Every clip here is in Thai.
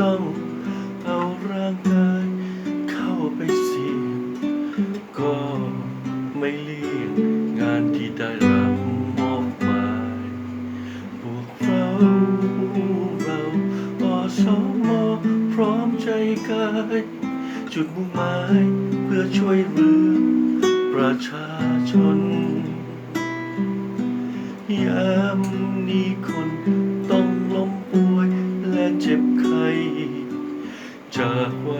เอาร่างกายเข้าไปเสียงก็ไม่เลี่ยงงานที่ได้รับมอบหมายพวกเราเราอสมพร้อมใจกาย จุดมุ่งหมายเพื่อช่วยเหลือประชาชนยามนี้คน จากไว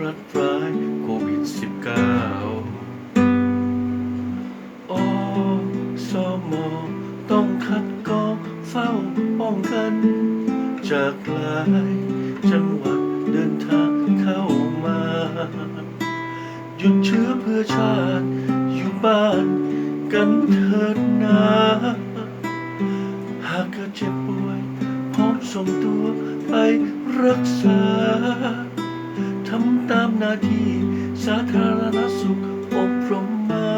รัสร้ายโควิด -19 อสมต้องคัดกรองเฝ้าป้องกัน จากหลายจังหวัดเดินทางเข้ามา หยุดเชื้อเพื่อชาติอยู่บ้านกันเถิดนาหากเกิดเจ็บป่วยพร้อมส่งตัวไปรักษา ทำตามหน้าที่สาธารณสุขอบรมมา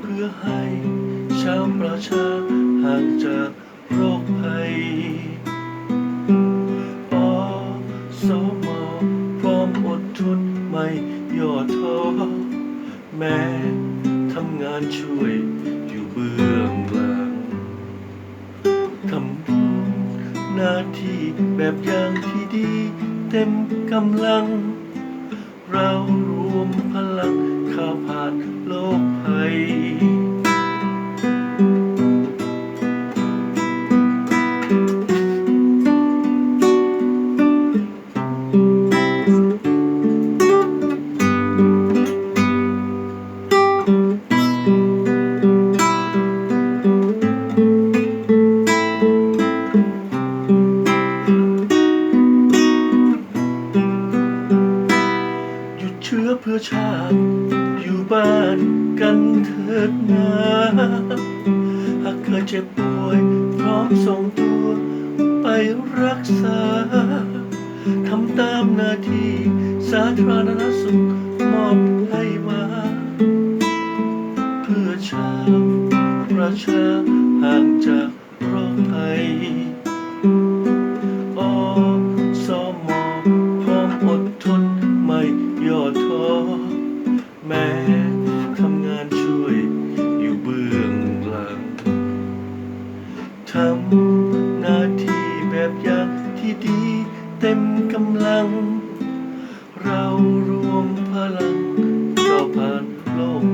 เพื่อให้ชาวประชาห่างจากโรคภัยปสมพร้อมอดทนไม่ย่อท้อแม้ทำงานช่วยอยู่เบื้องหลังทำหน้าที่แบบอย่างที่ดี เต็มกำลัง เรา เพื่อชาติอยู่บ้านกันเถิดนาหากเคยเจ็บป่วยพร้อมส่งตัวไปรักษาทำตามหน้าที่สาธารณสุขมอบให้มา เพื่อชาวประชาห่างจากโรคภัย เต็มกำลัง เรารวมพลังเรผ่านโลก